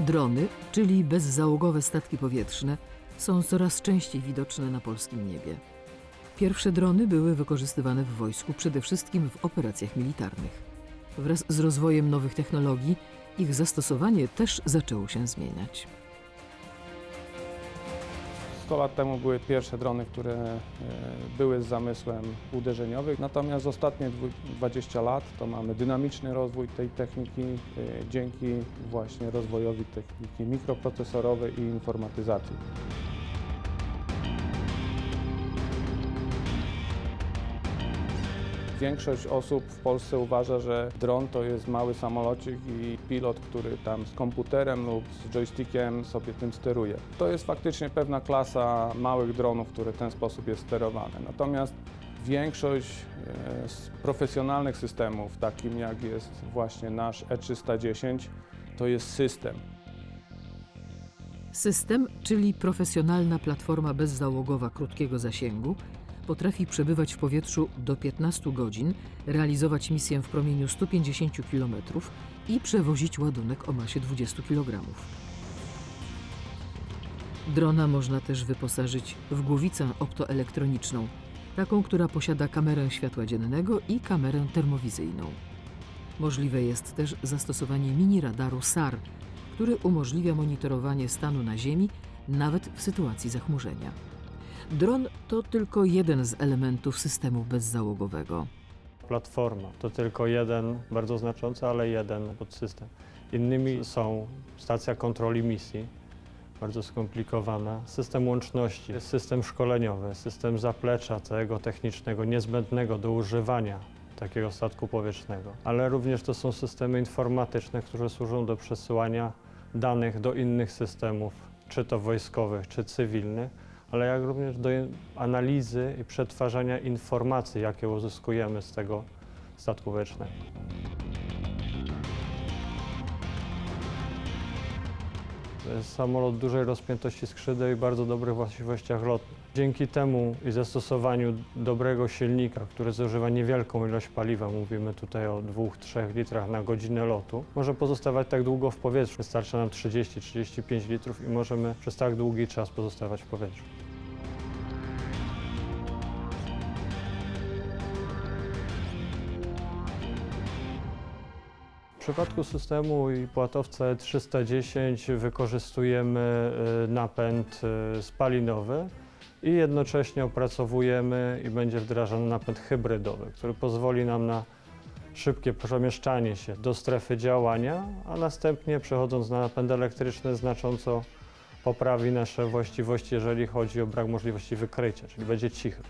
Drony, czyli bezzałogowe statki powietrzne, są coraz częściej widoczne na polskim niebie. Pierwsze drony były wykorzystywane w wojsku, przede wszystkim w operacjach militarnych. Wraz z rozwojem nowych technologii ich zastosowanie też zaczęło się zmieniać. 100 lat temu były pierwsze drony, które e, były z zamysłem uderzeniowym. Natomiast ostatnie dwu- 20 lat to mamy dynamiczny rozwój tej techniki e, dzięki właśnie rozwojowi techniki mikroprocesorowej i informatyzacji. Większość osób w Polsce uważa, że dron to jest mały samolocik i pilot, który tam z komputerem lub z joystickiem sobie tym steruje. To jest faktycznie pewna klasa małych dronów, które w ten sposób jest sterowane. Natomiast większość e, z profesjonalnych systemów, takim jak jest właśnie nasz E310, to jest system. System, czyli profesjonalna platforma bezzałogowa krótkiego zasięgu, potrafi przebywać w powietrzu do 15 godzin, realizować misję w promieniu 150 km i przewozić ładunek o masie 20 kg. Drona można też wyposażyć w głowicę optoelektroniczną, taką, która posiada kamerę światła dziennego i kamerę termowizyjną. Możliwe jest też zastosowanie mini radaru SAR, który umożliwia monitorowanie stanu na Ziemi nawet w sytuacji zachmurzenia. Dron to tylko jeden z elementów systemu bezzałogowego. Platforma to tylko jeden, bardzo znaczący, ale jeden podsystem. Innymi są stacja kontroli misji, bardzo skomplikowana, system łączności, system szkoleniowy, system zaplecza całego technicznego niezbędnego do używania takiego statku powietrznego, ale również to są systemy informatyczne, które służą do przesyłania danych do innych systemów, czy to wojskowych, czy cywilnych, ale jak również do analizy i przetwarzania informacji, jakie uzyskujemy z tego statku powietrznego. Samolot dużej rozpiętości skrzydeł i bardzo dobrych właściwościach lotnych. Dzięki temu i zastosowaniu dobrego silnika, który zużywa niewielką ilość paliwa, mówimy tutaj o 2-3 litrach na godzinę lotu, może pozostawać tak długo w powietrzu. Wystarczy nam 30-35 litrów i możemy przez tak długi czas pozostawać w powietrzu. Przypadku systemu i płatowca 310 wykorzystujemy y, napęd y, spalinowy i jednocześnie opracowujemy i będzie wdrażany napęd hybrydowy, który pozwoli nam na szybkie przemieszczanie się do strefy działania, a następnie przechodząc na napęd elektryczny znacząco poprawi nasze właściwości, jeżeli chodzi o brak możliwości wykrycia, czyli będzie cichy.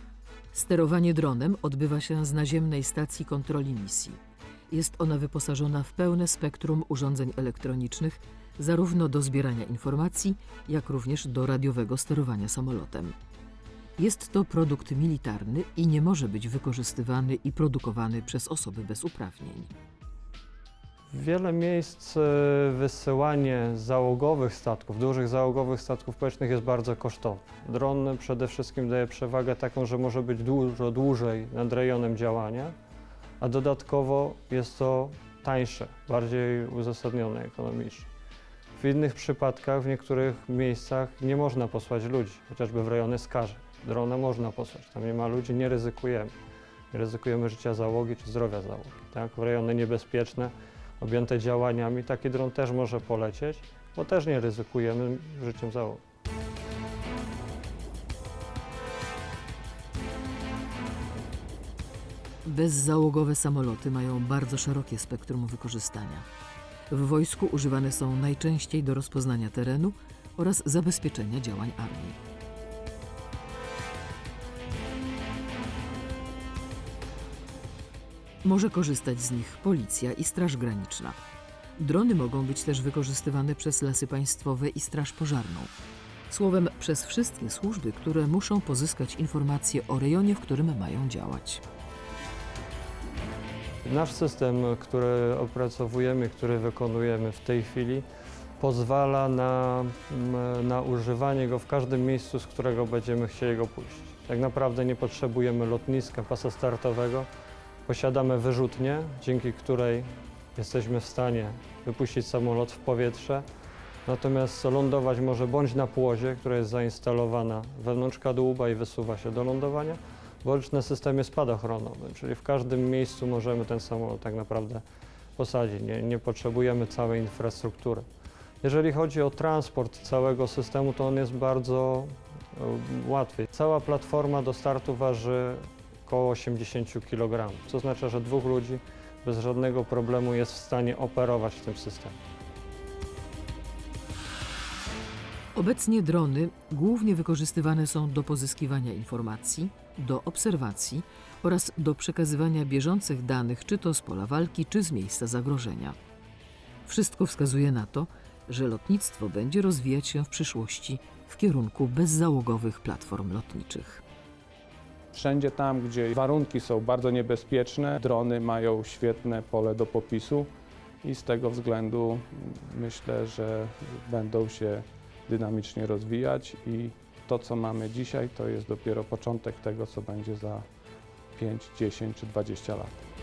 Sterowanie dronem odbywa się z naziemnej stacji kontroli misji. Jest ona wyposażona w pełne spektrum urządzeń elektronicznych, zarówno do zbierania informacji, jak również do radiowego sterowania samolotem. Jest to produkt militarny i nie może być wykorzystywany i produkowany przez osoby bez uprawnień. W wiele miejsc e, wysyłanie załogowych statków, dużych załogowych statków powietrznych jest bardzo kosztowne. Dron przede wszystkim daje przewagę taką, że może być dużo dłużej nad rejonem działania, a dodatkowo jest to tańsze, bardziej uzasadnione ekonomicznie. W innych przypadkach, w niektórych miejscach nie można posłać ludzi, chociażby w rejony skaże. Drona można posłać, tam nie ma ludzi, nie ryzykujemy. Nie ryzykujemy życia załogi czy zdrowia załogi. Tak? W rejony niebezpieczne, objęte działaniami, taki dron też może polecieć, bo też nie ryzykujemy życiem załogi. Bezzałogowe samoloty mają bardzo szerokie spektrum wykorzystania. W wojsku używane są najczęściej do rozpoznania terenu oraz zabezpieczenia działań armii. Może korzystać z nich policja i Straż Graniczna. Drony mogą być też wykorzystywane przez lasy państwowe i Straż Pożarną. Słowem, przez wszystkie służby, które muszą pozyskać informacje o rejonie, w którym mają działać. Nasz system, który opracowujemy, który wykonujemy w tej chwili, pozwala na, m, na używanie go w każdym miejscu, z którego będziemy chcieli go puścić. Tak naprawdę nie potrzebujemy lotniska, pasa startowego. Posiadamy wyrzutnię, dzięki której jesteśmy w stanie wypuścić samolot w powietrze Natomiast lądować może bądź na płozie, która jest zainstalowana wewnątrz kadłuba i wysuwa się do lądowania, bądź na systemie spadochronowym, czyli w każdym miejscu możemy ten samolot tak naprawdę posadzić. Nie, nie potrzebujemy całej infrastruktury. Jeżeli chodzi o transport całego systemu, to on jest bardzo e, łatwy. Cała platforma do startu waży około 80 kg, co oznacza, że dwóch ludzi bez żadnego problemu jest w stanie operować tym systemem. Obecnie drony głównie wykorzystywane są do pozyskiwania informacji, do obserwacji oraz do przekazywania bieżących danych, czy to z pola walki, czy z miejsca zagrożenia. Wszystko wskazuje na to, że lotnictwo będzie rozwijać się w przyszłości w kierunku bezzałogowych platform lotniczych. Wszędzie tam, gdzie warunki są bardzo niebezpieczne, drony mają świetne pole do popisu i z tego względu myślę, że będą się dynamicznie rozwijać i to, co mamy dzisiaj, to jest dopiero początek tego, co będzie za 5, 10 czy 20 lat.